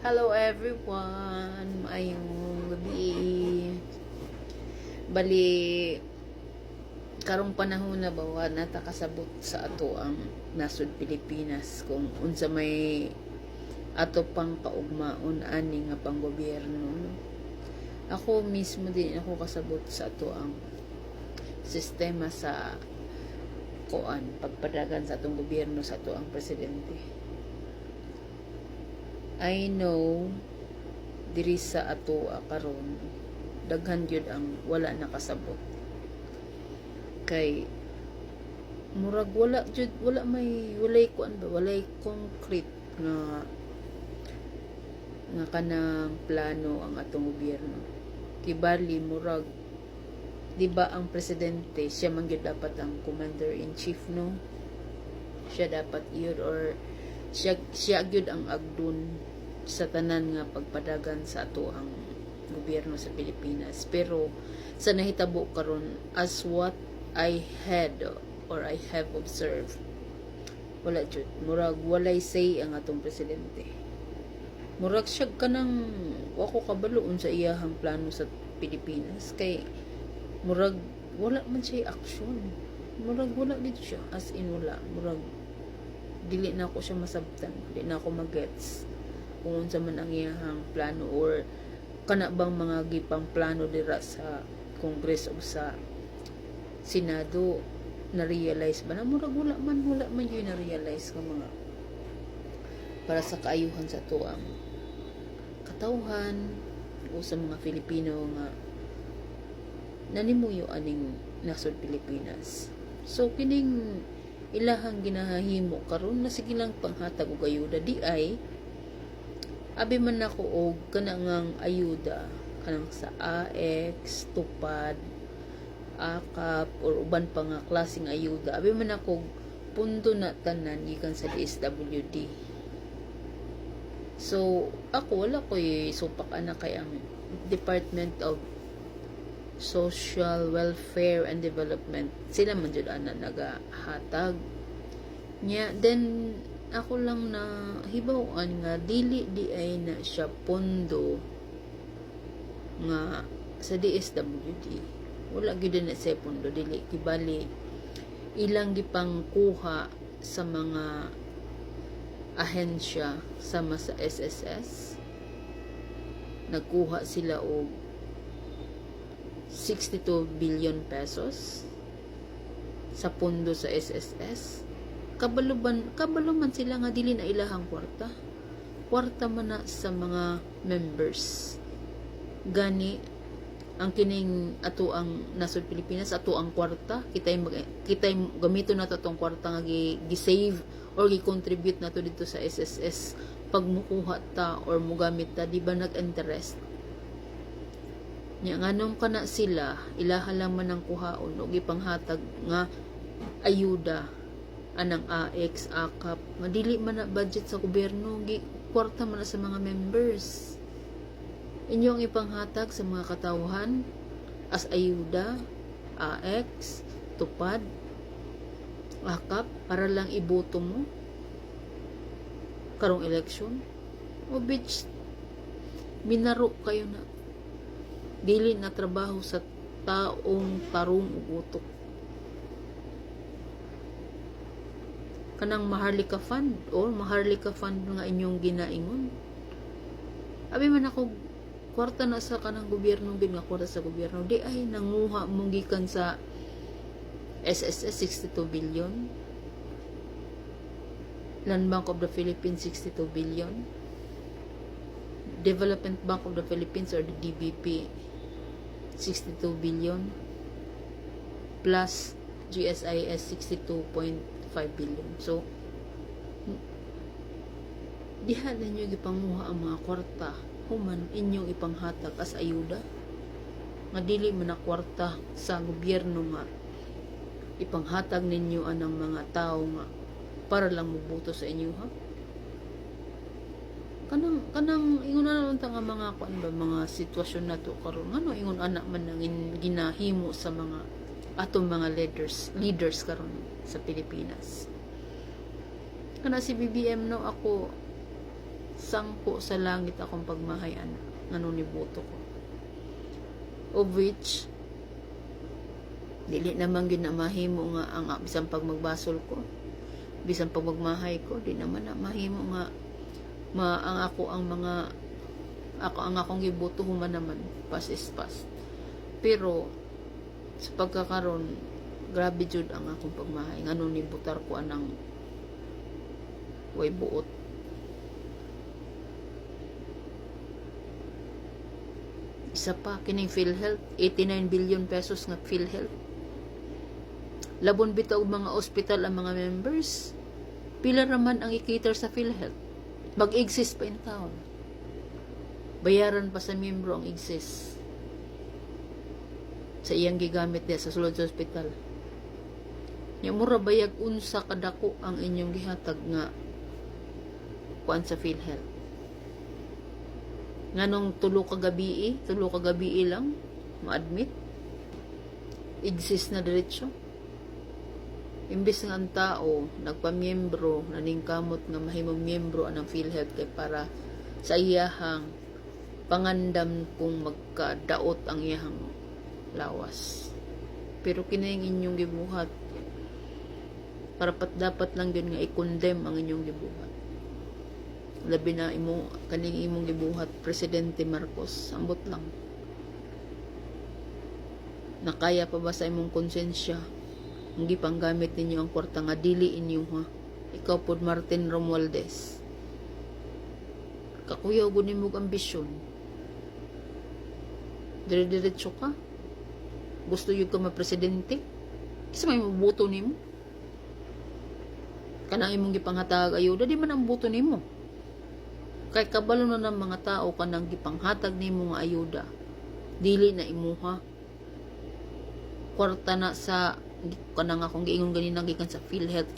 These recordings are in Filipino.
Hello everyone! Maayong gabi. Bali, karong panahon na bawa natakasabot sa ato ang nasod Pilipinas kung unsa may ato pang kaugmaon ani nga pang gobyerno no? ako mismo din ako kasabot sa ato ang sistema sa kuan pagpadagan sa atong gobyerno sa ato ang presidente I know diri sa ato karon daghan gyud ang wala nakasabot. Kay murag wala jud wala may walay kuan ba walay concrete nga nga kanang plano ang atong gobyerno. Kibali murag di ba ang presidente siya man gyud dapat ang commander in chief no? Siya dapat yun or siya siya gyud ang agdun sa tanan nga pagpadagan sa ato ang gobyerno sa Pilipinas. Pero sa nahitabo karon as what I had or I have observed wala jud. Murag walay say ang atong presidente. Murag siya kanang wako kabaloon sa iyahang plano sa Pilipinas? Kay murag wala man siya aksyon murag wala dito siya. As in wala. Murag dili na ako siya masabtan. Dili na ako magets kung unsa man ang iyahang plano or kana bang mga gipang plano dira sa Congress o sa Senado na-realize ba na murag wala man wala man yun na-realize nga mga para sa kaayuhan sa tuang katawhan o sa mga Filipino nga nanimuyo aning nasod Pilipinas. So kining ilahang ginahahimo karon na sige lang panghatag og ayuda di ay abi man nako og kanang ayuda. Kanang sa AX, tupad, akap or uban pa nga klaseng ayuda. Abi man ako punto na tanan gikan sa DSWD so ako wala ko supak ana kay ang Department of Social Welfare and Development. Sila man jud ana nagahatag. Nya then ako lang na hibawan nga dili di ay na siya pondo nga sa DSWD wala gyud na sa pondo dili kibali ilang gipang kuha sa mga ahensya sama sa SSS nagkuha sila og 62 billion pesos sa pondo sa SSS kabaluban kabalo man sila nga dili na ilahang kwarta. Kwarta man na sa mga members. Gani ang kining ato ang nasod Pilipinas ato ang kwarta. Kitay kitay gamito na to tong kwarta nga gi, gi-save or gi-contribute na to dito sa SSS pag mukuha ta or mugamit ta di ba nag-interest? Nya nganong kana sila ilaha lang man ang kuhaon og ipanghatag nga ayuda anang AX, AKAP, nga dili man na budget sa gobyerno, gi kwarta man na sa mga members. Inyong ipanghatag sa mga katawhan as ayuda, AX, tupad, AKAP, para lang iboto mo karong eleksyon. O bitch, minaro kayo na. Dili na trabaho sa taong tarong ugutok. Kanang Maharlika Fund or Maharlika Fund nga inyong ginaingon. Abi man ako kwarta na sa kanang gobyerno gid nga kwarta sa gobyerno di ay nanguha mong gikan sa SSS 62 billion. Land Bank of the Philippines 62 billion. Development Bank of the Philippines or the DBP 62 billion plus GSIS 62.5 billion. So, diha na nyo gipanguha ang mga kwarta. Human inyong ipanghatag as ayuda. Nga dili man na kwarta sa gobyerno nga ipanghatag ninyo anang mga tao nga para lang mubuto sa inyo ha? Kanang kanang ingon na lang nga mga kuan ba mga sitwasyon na to karon. Ngano ingon anak man nang in- ginahimo sa mga atong mga leaders leaders karon sa Pilipinas. Kana si BBM no ako sangko sa langit akong pagmahayan ngano ni buto ko. Of which dili naman gyud na mahimo nga ang bisan pag magbasol ko bisan pag magmahay ko di naman na mahimo nga ma ang ako ang mga ako ang akong gibuto human naman pas is pas pero sa pagkakaroon grabe jud ang akong pagmahay. Ngano ni butar ko anang way buot. Isa pa kining PhilHealth 89 billion pesos nga PhilHealth. Labon bitaw mga ospital ang mga members. Pila raman ang ikater sa PhilHealth. Mag-exist pa in town. Bayaran pa sa miyembro ang exist sa iyang gigamit diya sa sulod sa ospital. Nya mura bayag unsa kadako ang inyong gihatag nga kuan sa PhilHealth? Nganong tulo ka gabi tulo ka gabi lang ma-admit exist na diretso. Imbis nga ang tao nagpamiyembro naningkamot nga mahimong miyembro anang PhilHealth kay para sa iyahang pangandam kung magkadaot ang iyahang lawas. Pero kining inyong gibuhat. Para pat dapat lang yun nga i-condemn ang inyong gibuhat. Labi na imo kaning imong gibuhat presidente Marcos ambot lang. Nakaya pa ba sa imong konsensya? Ang gipanggamit ninyo ang kwarta nga dili inyo ha? Ikaw pod Martin Romualdez. Kakuyaw gud nimo ambisyon. Dire-diretso ka gusto yun ka ma-presidente? Isa may mabuto nimo kanang imong gipanghatag ayuda. Di man ang buto nimo kay kabalo na ng mga tao kanang gipanghatag nimo nga ayuda. Dili na imuha. Kwarta na sa kanang akong giingon ganina gikan sa PhilHealth.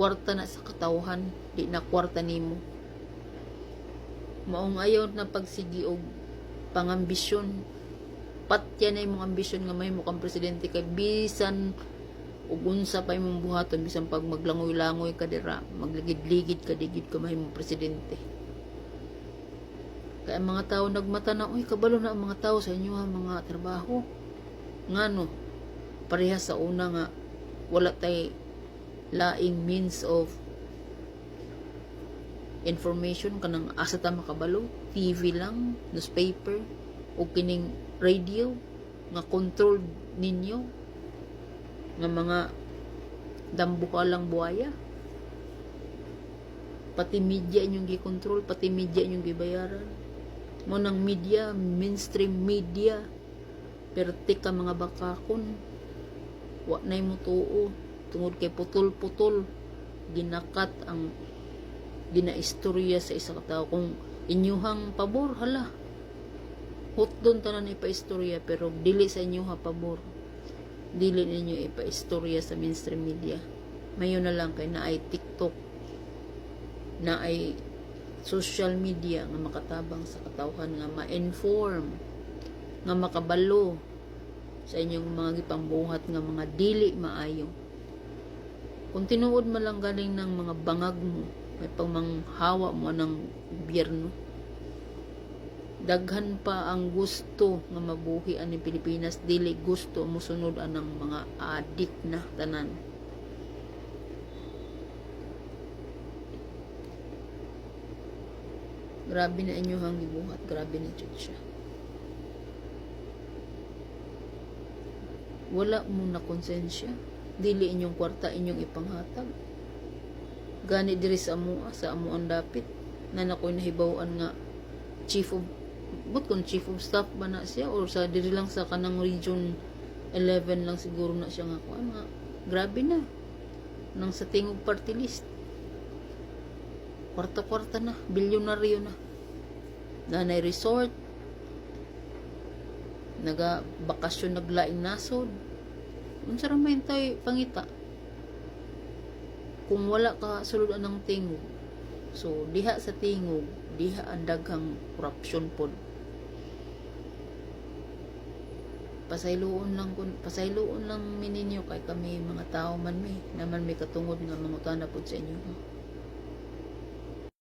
Kwarta na sa katawhan. Di na kwarta nimo maong ayaw na pagsigi og pangambisyon patya na imong ambisyon nga may kang presidente kay bisan ug unsa pa imong buhaton bisan pag maglangoy-langoy ka dira magligid-ligid ka digid ka mahimong presidente. Kaya mga tao nagmata na, uy, kabalo na ang mga tao sa inyo ha, mga trabaho. Ngano, pareha sa una nga, wala tay laing means of information kanang asa ta makabalo. TV lang newspaper o kining radio nga control ninyo nga mga dambuhalang buhaya? Pati media inyong gikontrol pati media inyong gibayaran. Mo ng media mainstream media perti ka mga bakakon. Wa na mo tuo tungod kay putol-putol ginakat ang ginaistorya sa isa ka tao. Kung inyuhang pabor hala hot doon tanan ipaistorya pero dili sa inyuha pabor. Dili ninyo ipaistorya sa mainstream media. Mayo na lang kay na ay TikTok na ay social media nga makatabang sa katawhan nga ma-inform nga makabalo sa inyong mga gipambuhat nga mga dili maayo. Kung tinuod man lang galing ng mga bangag mo may pangmanghawa mo ng gobyerno daghan pa ang gusto nga mabuhi ani Pilipinas dili gusto musunod anang mga adik na tanan. Grabe na inyo hang gibuhat grabe na jud wala mo na konsensya. Dili inyong kwarta inyong ipanghatag. Gani diri sa amo sa amo ang dapit. Na nakoy nahibawan nga chief of but kung chief of staff ba na siya or sa diri lang sa kanang region 11 lang siguro na siya nga kuan nga grabe na. Nang sa tingog party list. Kwarta-kwarta na bilyonaryo na. Nanay resort. Naga bakasyon naglaing nasod. Unsa ra tay pangita? Kung wala ka sulod ng tingog. So diha sa tingog diha ang daghang korupsyon pod pasayloon lang kun pasayloon lang mininyo kay kami mga tao man mi naman may katungod nga mangutana pod sa inyo?